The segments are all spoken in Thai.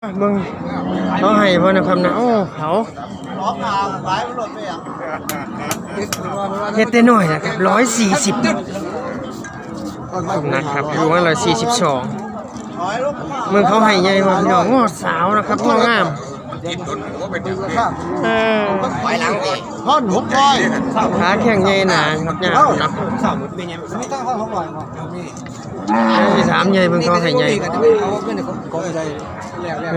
เบิ่งเขาให้บ่นะครับนะโอ้เขาล้อมาหลายมันหล่นไปอะเฮ็ดได้น้อยนะครับ140นะครับอยู่ว่าร้อยลูกเมืองเขาให้ใหญ่กว่าพี่น้องงอสาวนะครับงองาม จิตดนว่าเออไว้หลังดิท่อนหกร้อยขาแข็งใหญ่หนาครับยาวเป็นาะไม่ตั้งท่อนหกร้อยมั้งมีอันที่สามใหญ่เบิ่งเขาให้ใหญ่เอไม่ได้แล้วแล้ว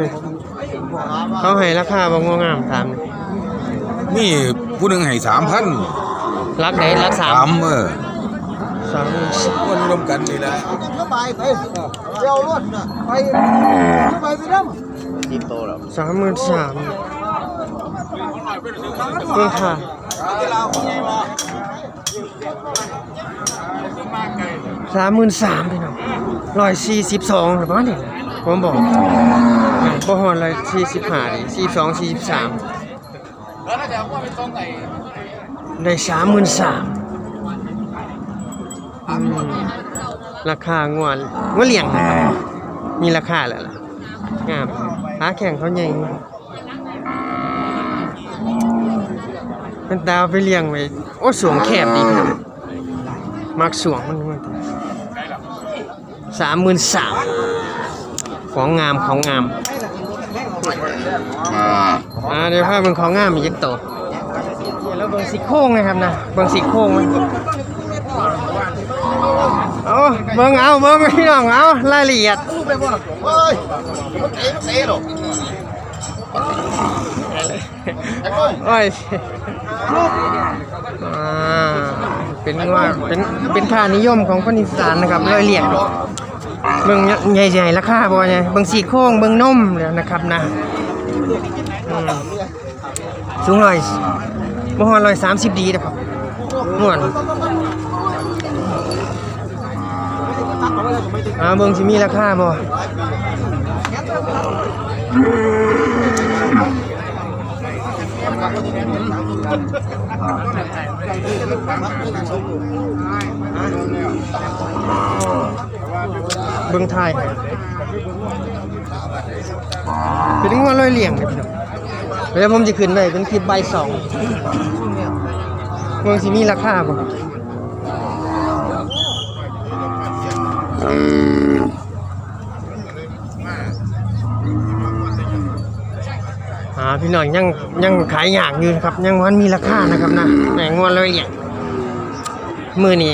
เขาให้ราคาบ่งองามถามนี่ผู้หนึ่งให้สามพันรักไหนรักสามเออสามคนรวมกันนี่แหละเดี๋ยวรถน่ะไปไปไปน้ำทีโตแล้วสามหมื่นสามเบิ่ค่ะสามหมื่นสามพี่น้องร้อยสี่สิบสองหรือเปล่าเนี่ยผมบอกบ่ฮอดร้อยสี่สิบห้าดิสี่สองสี่สิบสามได้สามหมื่นสามราคางวดงวดเลี้ยงนะครับมีราคาแล้วล่ะงาม ขาแข่งเขาใหญ่เป็นตาเอาไปเลี้ยงไว้ โอ้สวงแคบดีครับมักสวงมันมันสามหมื่นสามของงามของงามอ่าเดี๋ยวพาเบิ่งของงามอีกโตวแล้วเบิงสีโค้งนะครับนะเบิงสีโค้งมัน เอาเบิ่งเอาเบิ่งพี่น้องเอารายละเอียดเฮ้ยมันเตะมันเตะหรอกโอ้ยเป็นว่าเป็นเป็นค่านิยมของคนอีสานนะครับเลยเรียกเบิ่งใหญ่ๆราคาบ่ใหญ่เบิ่งสีโค้งเบิ่งนมเนี่ยนะครับนะสูงร้อยบ่ฮอดร้อยสามสิบดีนะครับม่วน อาเบิ่งสิมีราคาบ่เบื้องไทยเป็นงวดลอยเหลี่ยงเลยพี่น้องแล้วผมจะขึ้นไปเป็นคลิปใบสองเมืองสิมีราคาบ่ อ่าพี่น้องยังยังขายอย่างอยู่นะครับ ยังวันมีราคานะครับนะแหมงวดลอยเหลี่ยงมือนี้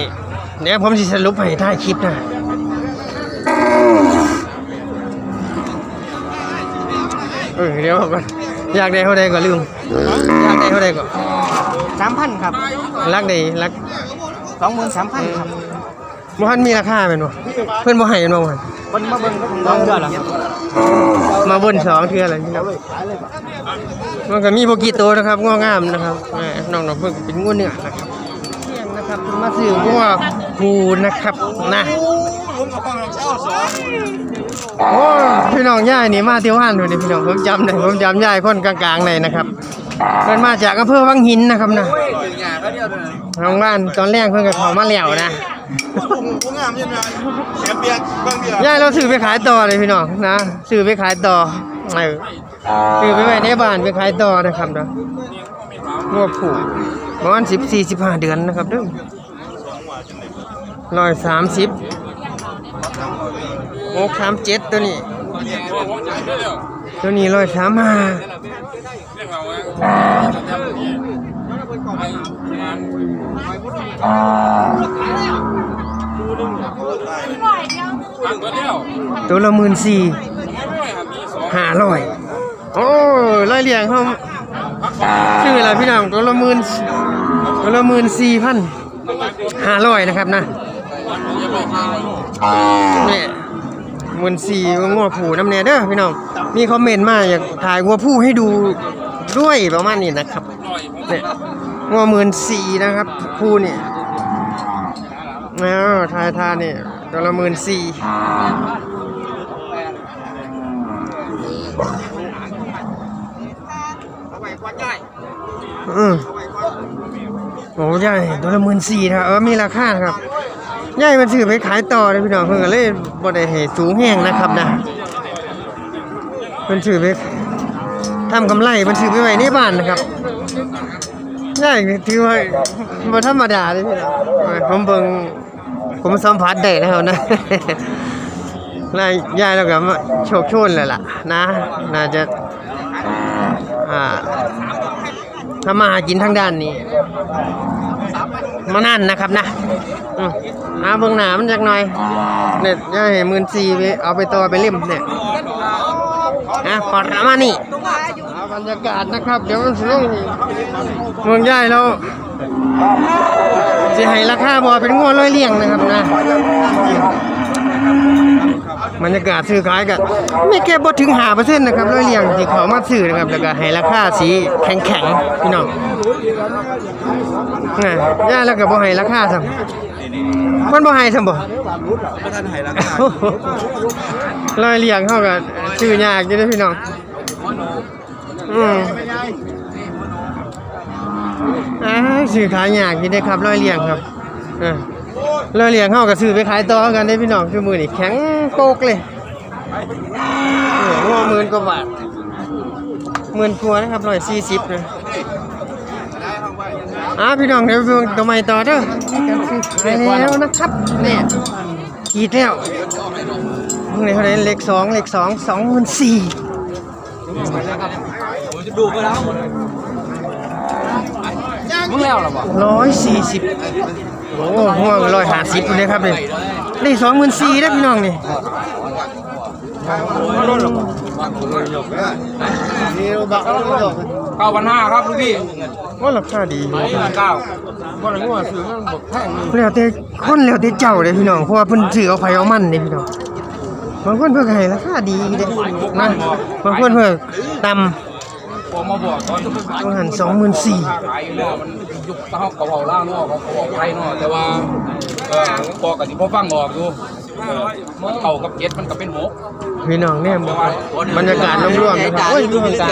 เดี๋ยวผมจะสรุปให้ท้ายคลิปนะเออเดี๋ยวก่อนอยากได้เท่าใดก็ลืมอยากได้เท่าใดก็สามพันครับรักได้รักสองหมื่นสามพันครับ บ่ทันมีราคาแม่นบ่เพิ่นบ่ให้แม่นบ่มันคนมาเบิ่งก็ผมลองเดือดหรอมาเบิ่นสองเทื่ออะไรพี่น้องขายเลยป่ะมันก็มีบ่กี่ตัวนะครับงองามนะครับแหมน้องๆเพิ่นก็เป็นงัวเนื้อนะครับเที่ยงนะครับเพิ่นมาซื้องัวผูนะครับนะโอ้ยพี่น้องย่ายนี่มาเที่ยวหันอยู่นี่พี่น้องผมจำได้ผมจำย่ายคนกลางๆได้นะครับเพิ่นมาจากอำเภอวังหินนะครับนะทางบ้านตอนแรกเพิ่นก็เข้ามาแล้วนะ ผู้งามยังไงเสียเปียกบางเดียวยายเราซื้อไปขายต่อเลยพี่น้องนะซื้อไปขายต่อเออซื้อไปไว้ในบ้านไปขายต่อนะครับนะงัวผูกประมาณสิบสี่สิบห้าเดือนนะครับเด้อร้อยสามสิบหกสามเจ็ดตัวนี้ ตัวนี้ร้อยสามห้า ตัวละหมื่นสี่ห้าร้อยโอ้ยร้อยเหรียญเขาชื่ออะไรพี่น้องตัวละหมื่นตัวละหมื่นสี่พันห้าร้อยนะครับนะเนี่ยหมื่นสี่งัวผูน้ำเนเด้อพี่น้องมีคอมเมนต์มาอยากถ่ายงัวผู้ให้ดูด้วยประมาณนี้นะครับเนี่ยงัวหมื่นสี่นะครับผู้เนี่ย แล้วทายทาเนี่ยตัวละหมื่นสี่อืมโอ้ใหญ่ตัวละหมื่นสี่ครับเออมีราคาครับใหญ่มันซื้อไปขายต่อเลยพี่น้องเพิ่นก็เลยบ่ได้ให้สูงแห้งนะครับนะเป็นถือไปทำกำไรเป็นถือไปไว้ในบ้านนะครับ ได้ถือว่าบ่ธรรมดาเลยพี่น้องผมเบิ่งผมสัมผัสได้แล้วนะนายยายแล้วก็มาโชคโชนเลยล่ะ นะ น่าจะอ่าทำมาหากินทางด้านนี้ มานั่นนะครับนะอืมอาเบิ่งหนามันจักหน่อย เนี่ยย่าให้หมื่นสี่เอาไปต่อไปเล่มเนี่ยนะปอดมานี่เอาบ รรยากาศนะครับ เดี๋ยวมันสิลงนี่เมืองย่ายเราจะให้ราคาบอเป็นงัวร้อยเลี้ยงนะครับนะบรรยากาศซื้อขายกันไม่แค่บ่ถึงหาเปอร์เซ็นต์นะครับร้อยเลี้ยงที่เขามาซื้อนะครับแล้วก็ให้ราคาสีแข็งๆพี่น้องน่ะย่ายแล้วก็บ่ให้ราคาซ้ำมันบ่ให้ซ้ำบ่บ่ทันให้ราคาลอยเลียงเข้ากับชื่อยากอยู่เด้อพี่น้อง อืมอ่าซื้อขายยากอยู่เด้ครับลอยเลียงครับอ่าลอยเลียงเข้ากับซื้อไปขายต่อกันได้พี่น้องคือมือนี่แข็งโกกเลยหัวหมื่นกว่าบาทหมื่นกว่านะครับร้อยสี่สิบนะอ่าพี่น้องเดี๋ยวเพิ่งตัวใหม่ต่อเด้อแล้วนะครับเนี่ยขีดแล้วมึงในเท่าไรเลขสองเลขสองสองหมื่นสี่ ดูไปแล้วมึงแล้วหรอบ่ร้อยสี่สิบโอ้ห่วงร้อยห้าสิบเลยครับนี่นี่สองหมื่นสี่ได้อพี่น้องนี่นี่บักแล้วก็ดอกเก้าพันห้าครับลูกพี่ว่าราคาดีเก้าบ่ได้งัวซื้อมันบักแพงนี่แล้วแต่คนแล้วแต่เจ้าเลยพี่น้องเพราะว่าเพิ่นซื้อเอาไผเอามันนี่พี่น้องบางคนเพิ่นก็ให้ราคาดีเด้นะบางคนเพิ่นต่ผ มมาบอกตอนที่ำต้องหันสองหมื่นสี่ขายเนาะมันยุคเขากระเพราล่างเนาะเขาบอกไทยเนาะแต่ว่าเออบอกกับที่พ่อฟังบอกอยู่เออมันเก่ากับเก็ดมันก็เป็นหมกพี่น้องเนี่ยบรรยากาศรวมๆนะครับโอ้ยดูบรรยากาศ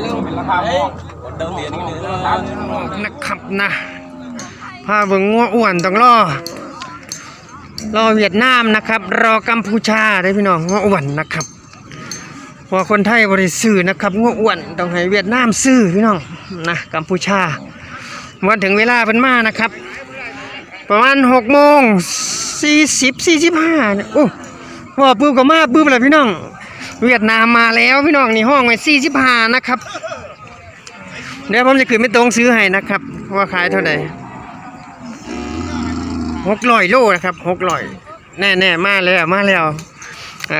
เรื่องเป็นราคาหมกเดิมเหรียญนี่นะครับนะครับนะพาเบิ่งงัวอ้วนต้องรอรอเวียดนามนะครับ รอกัมพูชาได้อพี่น้องงัวอ้วนนะครับเพราะ ว่าคนไทยบริสื่อนะครับงัวอ้วนต้องให้เวียดนามซื้อพี่น้องนะกัมพูชาวันถึงเวลาเป็นมานะครับ ประมาณหกโมงสี่สิบสี่สิบห้าเนี่ยโอ้ว่าปื้มก็มาปื้มเลยพี่น้อง เวียดนามมาแล้วพี่น้องนี่ห้องไว้สี่สิบห้านะครับ เดี๋ยวผมจะขึ้นไปตรงซื้อให้นะครับ ว่าขายเท่าไหร่หกร้อยโลนะครับหกร้อยแน่แน่มาแล้วมาแล้ว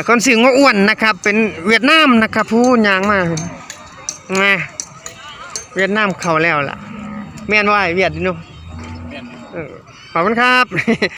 คนซื้องออ้วนนะครับ เป็นเวียดนามนะครับ ผู้ยางมามาเวียดนามเข้าแล้วล่ะ แม่นว่าไอ้เวียดนี่เนาะเออขอบคุณครับ